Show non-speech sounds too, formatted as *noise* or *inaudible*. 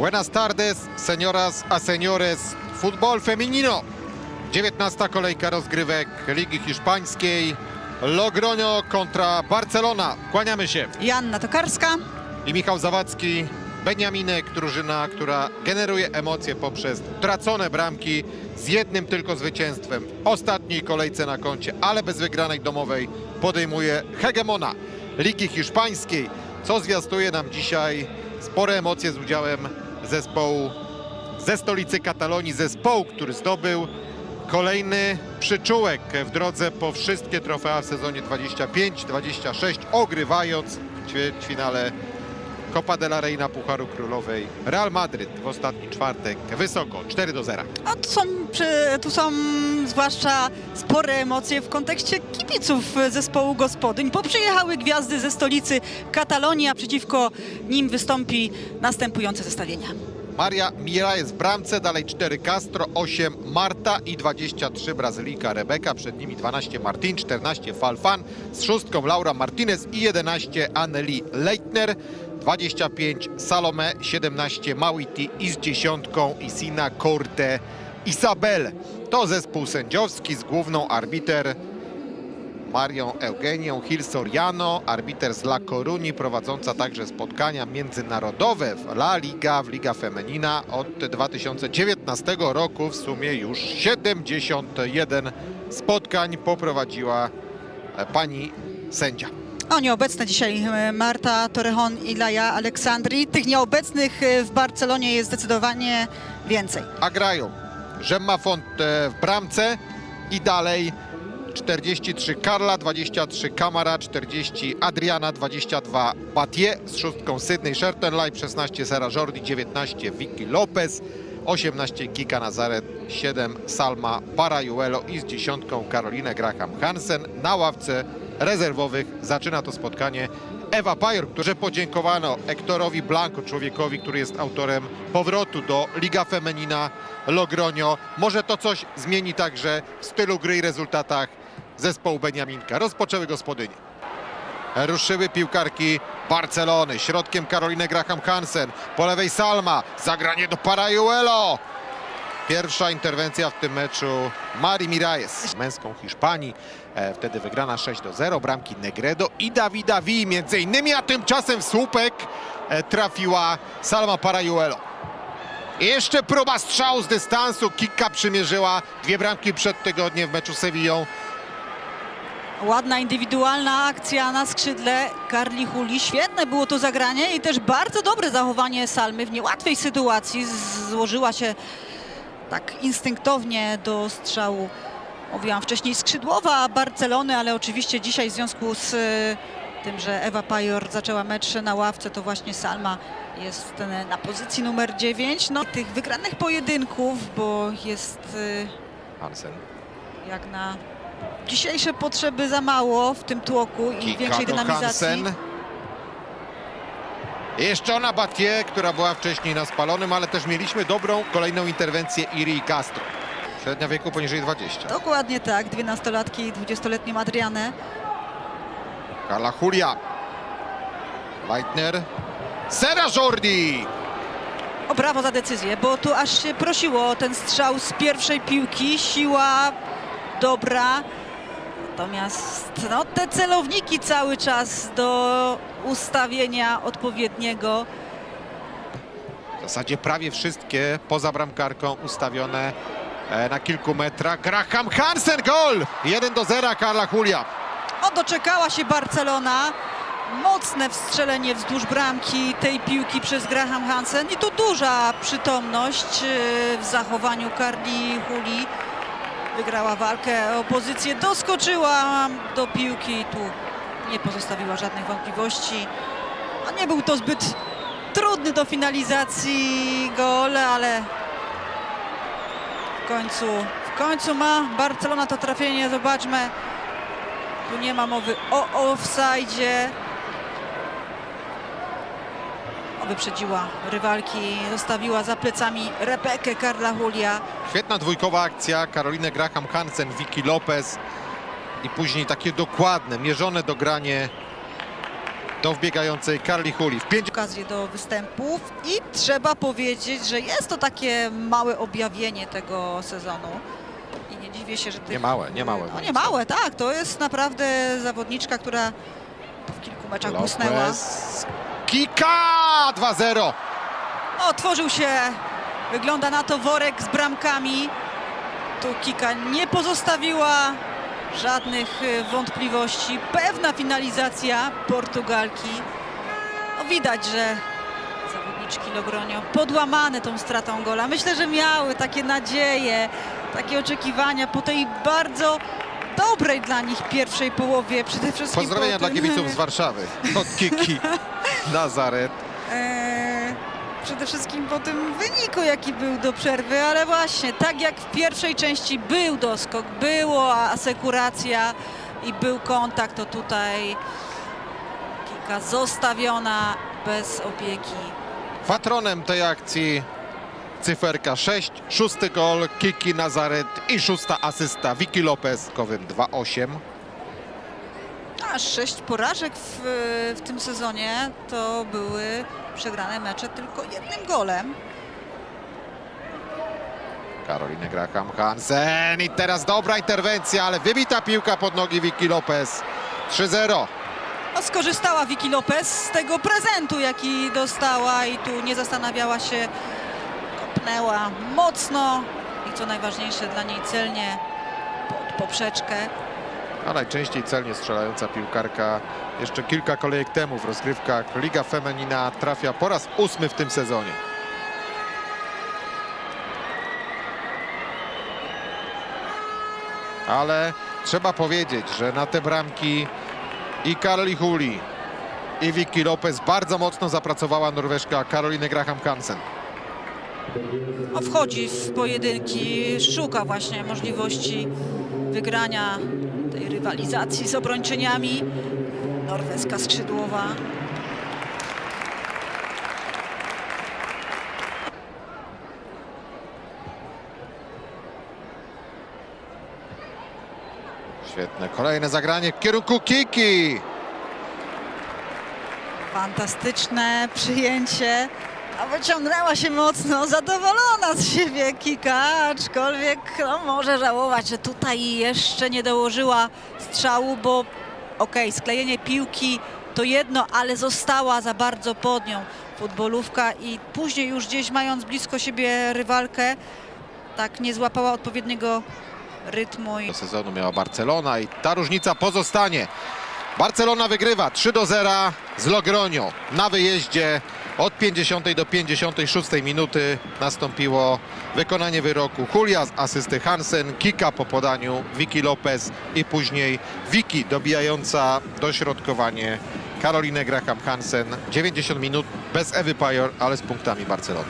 Buenas tardes, señoras a señores. Futbol femenino. 19. kolejka rozgrywek Ligi Hiszpańskiej. Logroño kontra Barcelona. Kłaniamy się. Joanna Tokarska. I Michał Zawadzki. Beniaminek, drużyna, która generuje emocje poprzez tracone bramki z jednym tylko zwycięstwem. W ostatniej kolejce na koncie, ale bez wygranej domowej podejmuje hegemona Ligi Hiszpańskiej, co zwiastuje nam dzisiaj spore emocje z udziałem zespołu ze stolicy Katalonii, zespołu, który zdobył kolejny przyczółek w drodze po wszystkie trofea w sezonie 25-26, ogrywając ćwierćfinale Copa la Reina Pucharu Królowej Real Madryt w ostatni czwartek wysoko 4 do 0. A tu są, tu są zwłaszcza spore emocje w kontekście kibiców zespołu gospodyń, bo przyjechały gwiazdy ze stolicy Katalonii, a przeciwko nim wystąpi następujące zestawienia. Maria Mirajes w bramce, dalej 4 Castro, 8 Marta i 23 Brazylijka Rebeka, przed nimi 12 Martin, 14 Falfan, z szóstką Laura Martinez i 11 Anneli Leitner, 25 Salome, 17 Małiti i z dziesiątką Isina Corte Isabel. To zespół sędziowski z główną arbiter Marią Eugenią Gil Soriano, arbiter z La Coruni, prowadząca także spotkania międzynarodowe w La Liga, w Liga Femenina od 2019 roku. W sumie już 71 spotkań poprowadziła e, pani sędzia. O nieobecne dzisiaj e, Marta Torrejon i Laja Aleksandri. Tych nieobecnych e, w Barcelonie jest zdecydowanie więcej. A grają Gemma Font w bramce i dalej 43 Karla, 23 Kamara, 40 Adriana, 22 Batie z szóstką Sydney Schertenleib, 16 Sara Jordi, 19 Vicky Lopez, 18 Kika Nazaret, 7 Salma Parajuelo i z dziesiątką Karolinę Graham Hansen. Na ławce rezerwowych zaczyna to spotkanie Ewa Pajor, którze podziękowano Ektorowi Blanco, człowiekowi, który jest autorem powrotu do Liga Femenina Logroño. Może to coś zmieni także w stylu gry i rezultatach zespołu Beniaminka. Rozpoczęły gospodynie. Ruszyły piłkarki Barcelony. Środkiem Karolinę Graham Hansen. Po lewej Salma. Zagranie do Parajuelo. Pierwsza interwencja w tym meczu Mari Mirajes. Męską Hiszpanii. E, wtedy wygrana 6 do 0. Bramki Negredo i Davida Vi między innymi, a tymczasem w słupek e, trafiła Salma Parajuelo. Jeszcze próba strzału z dystansu. Kika przymierzyła dwie bramki przed tygodniem w meczu Sevillą. Ładna indywidualna akcja na skrzydle Karli Huli. Świetne było to zagranie i też bardzo dobre zachowanie Salmy w niełatwej sytuacji. Złożyła się tak instynktownie do strzału. Mówiłam wcześniej skrzydłowa Barcelony, ale oczywiście dzisiaj w związku z y, tym, że Ewa Pajor zaczęła mecz na ławce, to właśnie Salma jest e, na pozycji numer 9. No, tych wygranych pojedynków, bo jest y, Hansen. jak na dzisiejsze potrzeby za mało w tym tłoku i większej dynamizacji. Hansen. Jeszcze ona Batie, która była wcześniej na spalonym, ale też mieliśmy dobrą kolejną interwencję Iri Castro. Średnia wieku poniżej 20. Dokładnie tak, dwie nastolatki i 20-letnią Adrianę. Carla Julia. Leitner. Sera Jordi. O brawo za decyzję, bo tu aż się prosiło o ten strzał z pierwszej piłki. Siła dobra. Natomiast no, te celowniki cały czas do ustawienia odpowiedniego. W zasadzie prawie wszystkie poza bramkarką ustawione e, na kilku metrach. Graham Hansen gol! 1 do 0 Carla Julia. O, doczekała się Barcelona. Mocne wstrzelenie wzdłuż bramki tej piłki przez Graham Hansen. I tu duża przytomność yy, w zachowaniu Carli Huli. Wygrała walkę o pozycję, doskoczyła do piłki i tu nie pozostawiła żadnych wątpliwości. No, nie był to zbyt trudny do finalizacji gol, ale w końcu, w końcu ma Barcelona to trafienie. Zobaczmy. Tu nie ma mowy o offside. Wyprzedziła rywalki, zostawiła za plecami Rebekę Karla Julia. Świetna dwójkowa akcja. Karolinę Graham Hansen, Vicky Lopez i później takie dokładne, mierzone dogranie do wbiegającej Carli Huli. W pięć... okazję do występów i trzeba powiedzieć, że jest to takie małe objawienie tego sezonu. I nie dziwię się, że tych... Nie małe, nie małe. No nie małe, tak. To jest naprawdę zawodniczka, która w kilku meczach błysnęła. Kika 2-0. Otworzył się, wygląda na to worek z bramkami. Tu Kika nie pozostawiła żadnych y, wątpliwości. Pewna finalizacja Portugalki. No widać, że zawodniczki Logronio podłamane tą stratą gola. Myślę, że miały takie nadzieje, takie oczekiwania po tej bardzo dobrej dla nich pierwszej połowie. Przede wszystkim Pozdrowienia po dla kibiców z *laughs* Warszawy. Od Kiki Nazaret. Eee, przede wszystkim po tym wyniku, jaki był do przerwy, ale właśnie tak jak w pierwszej części był doskok, była asekuracja i był kontakt, to tutaj Kika zostawiona bez opieki. Patronem tej akcji cyferka 6, szósty gol Kiki Nazaret i szósta asysta Vicky Lopez kowym 2-8. Aż sześć porażek w, w tym sezonie to były przegrane mecze tylko jednym golem. Karolinę Graham Hansen i teraz dobra interwencja, ale wybita piłka pod nogi Vicky Lopez. 3-0. No, skorzystała Vicky Lopez z tego prezentu, jaki dostała i tu nie zastanawiała się, kopnęła mocno i co najważniejsze dla niej celnie pod poprzeczkę. A najczęściej celnie strzelająca piłkarka jeszcze kilka kolejek temu w rozgrywkach Liga Femenina trafia po raz ósmy w tym sezonie. Ale trzeba powiedzieć, że na te bramki i Karli Huli i Vicky Lopez bardzo mocno zapracowała Norweszka Karolinę Graham Hansen. No, wchodzi w pojedynki, szuka właśnie możliwości wygrania rywalizacji z obrończyniami. Norweska skrzydłowa. Świetne kolejne zagranie w kierunku Kiki. Fantastyczne przyjęcie. A wyciągnęła się mocno, zadowolona z siebie Kika, aczkolwiek no, może żałować, że tutaj jeszcze nie dołożyła strzału, bo okej, sklejenie piłki to jedno, ale została za bardzo pod nią futbolówka i później już gdzieś mając blisko siebie rywalkę, tak nie złapała odpowiedniego rytmu Do sezonu miała Barcelona i ta różnica pozostanie. Barcelona wygrywa 3 do 0 z Logronio na wyjeździe. Od 50 do 56 minuty nastąpiło wykonanie wyroku Julia z asysty Hansen, Kika po podaniu Vicky Lopez i później Vicky dobijająca dośrodkowanie Karolinę Graham Hansen. 90 minut bez Ewy Pajor, ale z punktami Barcelony.